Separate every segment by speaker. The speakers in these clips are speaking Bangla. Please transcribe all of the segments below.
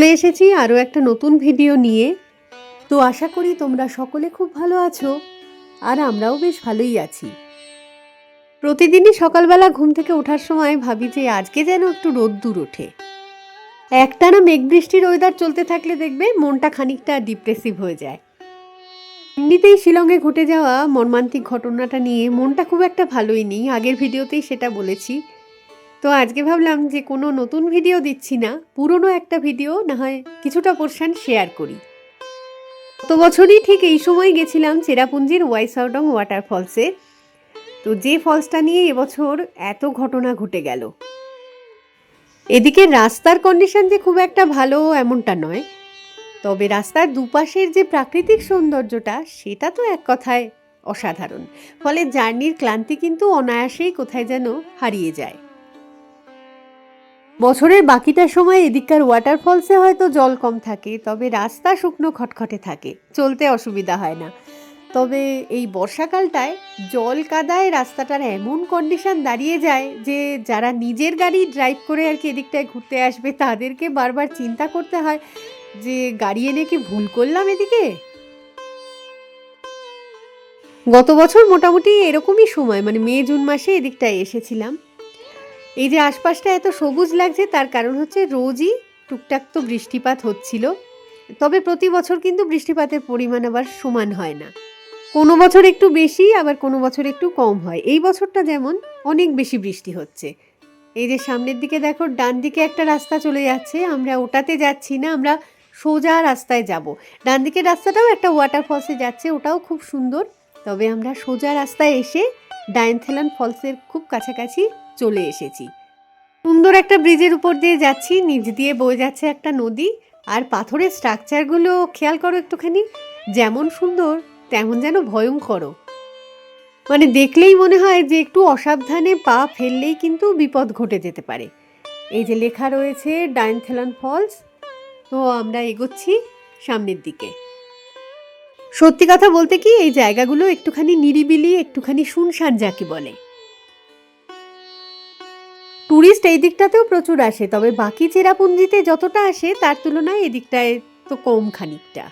Speaker 1: চলে এসেছি আরও একটা নতুন ভিডিও নিয়ে। তো আশা করি তোমরা সকলে খুব ভালো আছো আর আমরাও বেশ ভালোই আছি। প্রতিদিনই সকালবেলা ঘুম থেকে ওঠার সময় ভাবি যে আজকে যেন একটু রোদ্দুর ওঠে। একটানা মেঘ বৃষ্টির ওয়েদার চলতে থাকলে দেখবে মনটা খানিকটা ডিপ্রেসিভ হয়ে যায়। এমনিতেই শিলংয়ে ঘটে যাওয়া মর্মান্তিক ঘটনাটা নিয়ে মনটা খুব একটা ভালোই নেই। আগের ভিডিওতেই সেটা বলেছি। তো আজকে ভাবলাম যে কোনো নতুন ভিডিও দিচ্ছি না, পুরনো একটা ভিডিও না হয় কিছুটা পোর্শন শেয়ার করি। তো বছরই ঠিক এই সময় গেছিলাম চেরাপুঞ্জির ওয়াইসাউডং ওয়াটারফলসে তো যে ফলসটা নিয়ে এবছর এত ঘটনা ঘটে গেল। এদিকে রাস্তার কন্ডিশন যে খুব একটা ভালো এমনটা নয়। তবে রাস্তার দুপাশের যে প্রাকৃতিক সৌন্দর্যটা, সেটা তো এক কথায় অসাধারণ। ফলে জার্নির ক্লান্তি কিন্তু অনায়াসেই কোথায় যেন হারিয়ে যায়। বছরের বাকিটা সময় এদিককার ওয়াটারফলসে হয়তো জল কম থাকে, তবে রাস্তা শুকনো খটখটে থাকে, চলতে অসুবিধা হয় না। তবে এই বর্ষাকালটায় জল কাদায় রাস্তাটার এমন কন্ডিশন দাঁড়িয়ে যায় যে যারা নিজের গাড়ি ড্রাইভ করে আর কি এদিকটায় ঘুরতে আসবে, তাদেরকে বারবার চিন্তা করতে হয় যে গাড়ি এনে কি ভুল করলাম এদিকে? গত বছর মোটামুটি এরকমই সময় মানে মে, জুন মাসে এদিকটায় এসেছিলাম। এই যে আশপাশটা এত সবুজ লাগছে, তার কারণ হচ্ছে রোজই টুকটাক তো বৃষ্টিপাত হচ্ছিল। তবে প্রতি বছর কিন্তু বৃষ্টিপাতের পরিমাণ আবার সমান হয় না। কোনো বছর একটু বেশি, আবার কোনো বছর একটু কম হয়। এই বছরটা যেমন অনেক বেশি বৃষ্টি হচ্ছে। এই যে সামনের দিকে দেখো, ডান দিকে একটা রাস্তা চলে যাচ্ছে। আমরা ওটাতে যাচ্ছি না, আমরা সোজা রাস্তায় যাব। ডান দিকের রাস্তাটাও একটা ওয়াটারফলসে যাচ্ছে, ওটাও খুব সুন্দর। তবে আমরা সোজা রাস্তায় এসে ডায়নথেলান ফলসের খুব কাছাকাছি চলে এসেছি। সুন্দর একটা ব্রিজের উপর দিয়ে যাচ্ছি, নিচ দিয়ে বয়ে যাচ্ছে একটা নদী, আর পাথরের স্ট্রাকচারগুলো খেয়াল করো একটুখানি, যেমন সুন্দর, তেমন যেন ভয়ঙ্করও। মানে দেখলেই মনে হয় যে একটু অসাবধানে পা ফেললেই কিন্তু বিপদ ঘটে যেতে পারে। এই যে লেখা রয়েছে, ডাইনথেলান ফলস, তো আমরা এগোচ্ছি সামনের দিকে। সত্যি কথা বলতে কি, এই জায়গাগুলো একটুখানি নিরিবিলি, একটুখানি শুনশান যাকে বলে। ট্যুরিস্ট এই দিকটাতেও প্রচুর আসে, তবে বাকি চেরাপুঞ্জিতে যতটা আসে তার তুলনায় এদিকটায় তো কম খানিকটা।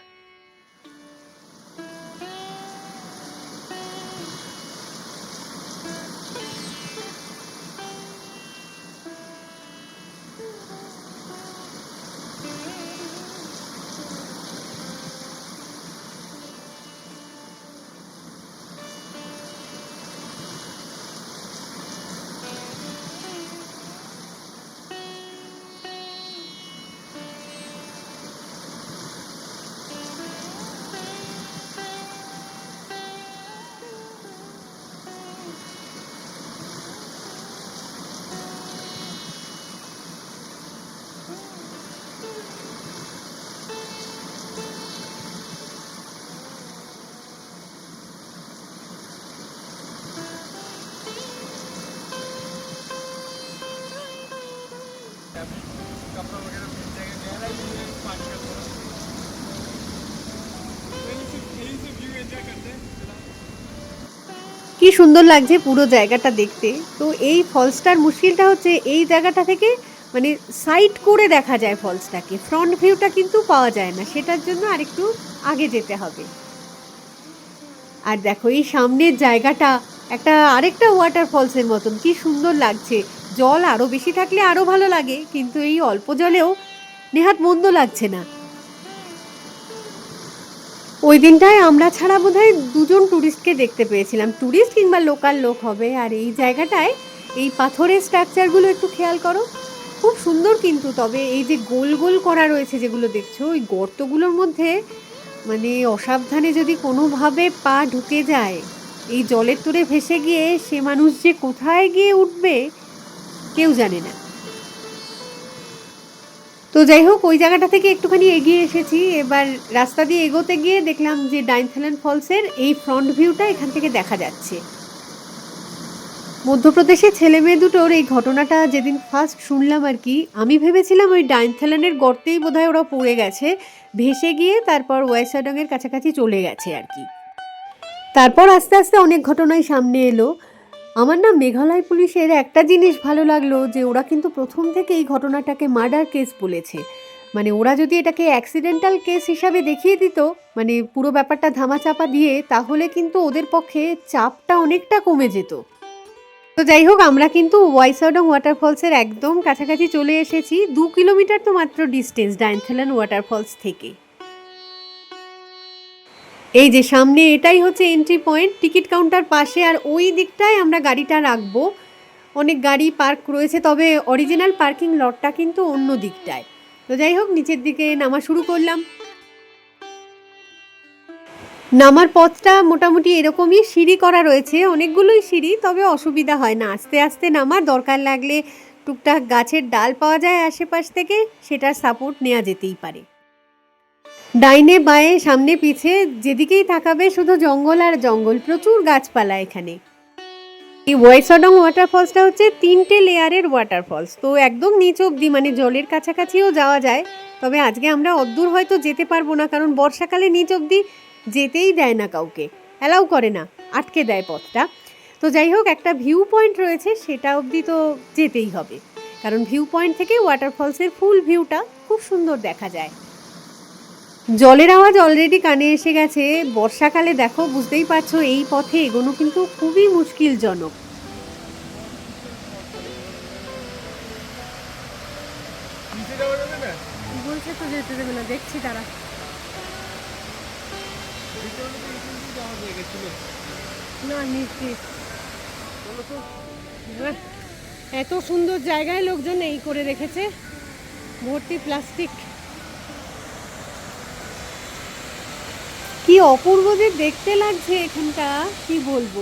Speaker 1: কি সুন্দর লাগছে পুরো জায়গাটা দেখতে। তো এই ফলসটার মুশকিলটা হচ্ছে এই জায়গাটা থেকে মানে সাইড করে দেখা যায় ফলসটাকে। ফ্রন্ট ভিউটা কিন্তু পাওয়া যায় না। সেটার জন্য আরেকটু আগে যেতে হবে। আর দেখো, এই সামনের জায়গাটা একটা আরেকটা ওয়াটার ফলসের মতন। কি সুন্দর লাগছে। জল আরও বেশি থাকলে আরও ভালো লাগে, কিন্তু এই অল্প জলেও নেহাত মন্দ লাগছে না। ওই দিনটায় আমরা ছাড়া বোধহয় দুজন ট্যুরিস্টকে দেখতে পেয়েছিলাম। ট্যুরিস্ট কিংবা লোকাল লোক হবে, আর এই জায়গাটায় এই পাথরের স্ট্রাকচারগুলো একটু খেয়াল করো। খুব সুন্দর কিন্তু, তবে এই যে গোল গোল করা রয়েছে যেগুলো দেখছ, ওই গর্তগুলোর মধ্যে মানে অসাবধানে যদি কোনোভাবে পা ঢুকে যায়, এই জলের তোরে ভেসে গিয়ে সে মানুষ যে কোথায় গিয়ে উঠবে, কেউ জানে না। তো যাই হোক, ওই জায়গাটা থেকে একটুখানি এগিয়ে এসেছি। এবার রাস্তা দিয়ে এগোতে গিয়ে দেখলাম যে ডাইনথেলান ফলসের এই ফ্রন্ট ভিউটা এখান থেকে দেখা যাচ্ছে। মধ্যপ্রদেশের ছেলে মেয়ে দুটোর এই ঘটনাটা যেদিন ফার্স্ট শুনলাম আর কি, আমি ভেবেছিলাম ওই ডাইনথেলানের গর্তেই বোধহয় ওরা পড়ে গেছে, ভেসে গিয়ে তারপর ওয়েসাডংয়ের কাছাকাছি চলে গেছে আর কি। তারপর আস্তে আস্তে অনেক ঘটনাই সামনে এলো। আমার না মেঘালয় পুলিশের একটা জিনিস ভালো লাগল, যে ওরা কিন্তু প্রথম থেকে এই ঘটনাটাকে মার্ডার কেস বলেছে। মানে ওরা যদি এটাকে অ্যাক্সিডেন্টাল কেস হিসাবে দেখিয়ে দিত মানে পুরো ব্যাপারটা ধামাচাপা দিয়ে, তাহলে কিন্তু ওদের পক্ষে চাপটা অনেকটা কমে যেত। তো যাই হোক, আমরা কিন্তু ওয়াইসাউডং ওয়াটারফলসের একদম কাছাকাছি চলে এসেছি, দু কিলোমিটার তো মাত্র ডিস্টেন্স ডাইনথেলান ওয়াটারফলস থেকে। এই যে সামনে এটাই হচ্ছে এন্ট্রি পয়েন্ট টিকিট কাউন্টার পাশে, আর ওই দিকটায় আমরা গাড়িটা রাখব। অনেক গাড়ি পার্ক রয়েছে, তবে অরিজিনাল পার্কিং লটটা কিন্তু অন্য দিকটায়। তো যাই হোক, নিচের দিকে নামা শুরু করলাম। নামার পথটা মোটামুটি এরকমই, সিঁড়ি করা রয়েছে, অনেকগুলোই সিঁড়ি, তবে অসুবিধা হয় না। আস্তে আস্তে নামার, দরকার লাগলে টুকটাক গাছের ডাল পাওয়া যায় আশেপাশ থেকে, সেটার সাপোর্ট নেওয়া যেতেই পারে। ডাইনে, বায়ে, সামনে, পিছে, যেদিকেই তাকাবে শুধু জঙ্গল আর জঙ্গল, প্রচুর গাছপালা এখানে। এই ওয়েসডং ওয়াটারফলসটা হচ্ছে তিনটে লেয়ারের ওয়াটারফলস। তো একদম নিচ অবধি মানে জলের কাছাকাছিও যাওয়া যায়। তবে আজকে আমরা অদ্দূর হয়তো যেতে পারব না, কারণ বর্ষাকালে নিচ অবধি যেতেই দেয় না কাউকে। অ্যালাউ করে না, আটকে দেয় পথটা। তো যাই হোক, একটা ভিউ পয়েন্ট রয়েছে, সেটা অবধি তো যেতেই হবে। কারণ ভিউ পয়েন্ট থেকে ওয়াটারফলসের ফুল ভিউটা খুব সুন্দর দেখা যায়। জলের আওয়াজ অলরেডি কানে এসে গেছে। বর্ষাকালে দেখো, বুঝতেই পারছ, এই পথে এগোনো কিন্তু খুবই মুশকিলজনক। দেখছি তারা। না, নিশ্চিত। এত সুন্দর জায়গায় লোকজন এই করে রেখেছে। ভর্তি প্লাস্টিক। কি অপূর্ব যে দেখতে লাগছে এখানটা কি বলব?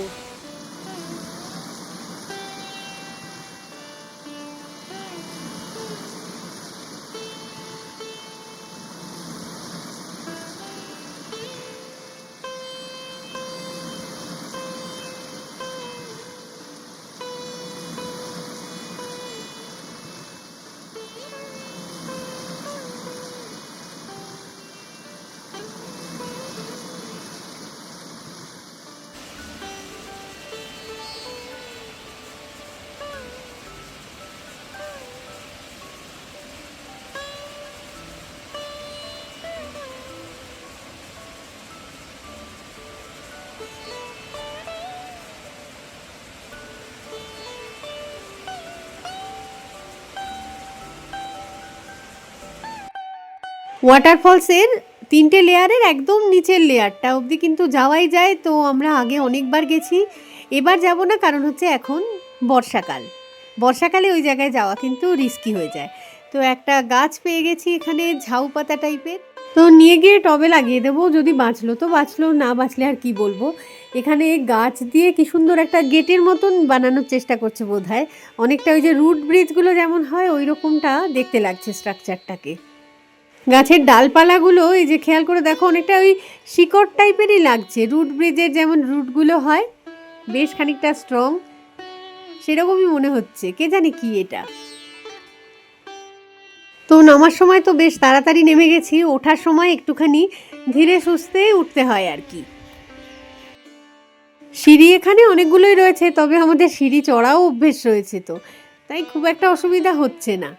Speaker 1: ওয়াটারফলসের তিনটে লেয়ারের একদম নিচের লেয়ারটা অবধি কিন্তু যাওয়াই যায়। তো আমরা আগে অনেকবার গেছি। এবার যাব না, কারণ হচ্ছে এখন বর্ষাকাল। বর্ষাকালে ওই জায়গায় যাওয়া কিন্তু রিস্কি হয়ে যায়। তো একটা গাছ পেয়ে গেছি এখানে, ঝাউ পাতা টাইপের তো নিয়ে গিয়ে টবে লাগিয়ে দেবো, যদি বাঁচলো তো বাঁচলো, না বাঁচলে আর কি বলব? এখানে গাছ দিয়ে কি সুন্দর একটা গেটের মতন বানানোর চেষ্টা করছে বোধ অনেকটা ওই যে রুট ব্রিজগুলো যেমন হয় ওই রকমটা দেখতে লাগছে স্ট্রাকচারটাকে গাছের ডালপালাগুলো, এই যে খেয়াল করে দেখো, অনেকটা ওই শিকড় টাইপেরই লাগছে। রুট ব্রিজের যেমন রুটগুলো হয়, বেশ খানিকটা স্ট্রং সেরকমই মনে হচ্ছে। কে জানে কি এটা? তো নামার সময় তো বেশ তাড়াতাড়ি নেমে গেছি, ওঠার সময় একটুখানি ধীরে সুস্থে উঠতে হয় আর কি। সিঁড়ি এখানে অনেকগুলোই রয়েছে, তবে আমাদের সিঁড়ি চড়াও অভ্যেস রয়েছে তো। তাই খুব একটা অসুবিধা হচ্ছে না।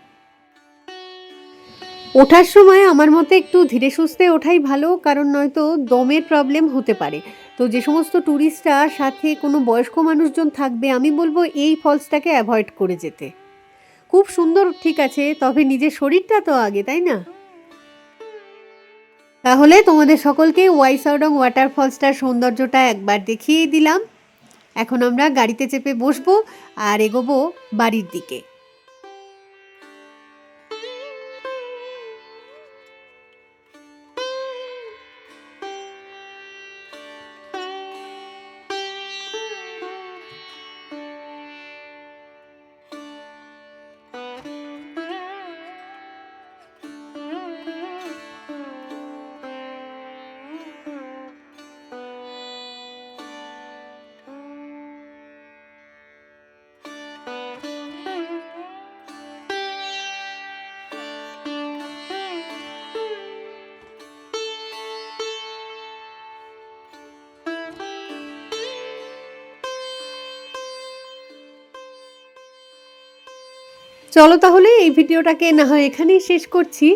Speaker 1: ওঠার সময় আমার মতে একটু ধীরে সুস্থে ওঠাই ভালো, কারণ নয়তো দমের প্রবলেম হতে পারে। তো যে সমস্ত ট্যুরিস্টরা সাথে কোনো বয়স্ক মানুষজন থাকবে, আমি বলব এই ফলসটাকে অ্যাভয়েড করে যেতে। খুব সুন্দর, ঠিক আছে, তবে নিজের শরীরটা তো আগে, তাই না? তাহলে তোমাদের সকলকে ওয়াইসাউডং ওয়াটারফলসটার সৌন্দর্যটা একবার দেখিয়ে দিলাম। এখন আমরা গাড়িতে চেপে বসবো আর এগোবো বাড়ির দিকে। চলো তাহলে এই ভিডিওটাকে না হয় এখানেই শেষ করছি।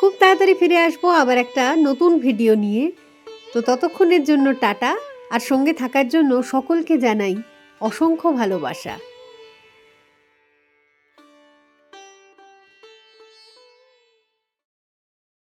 Speaker 1: খুব তাড়াতাড়ি ফিরে আসব আবার একটা নতুন ভিডিও নিয়ে। তো ততক্ষণের জন্য টাটা, আর সঙ্গে থাকার জন্য সকলকে জানাই অসংখ্য ভালোবাসা।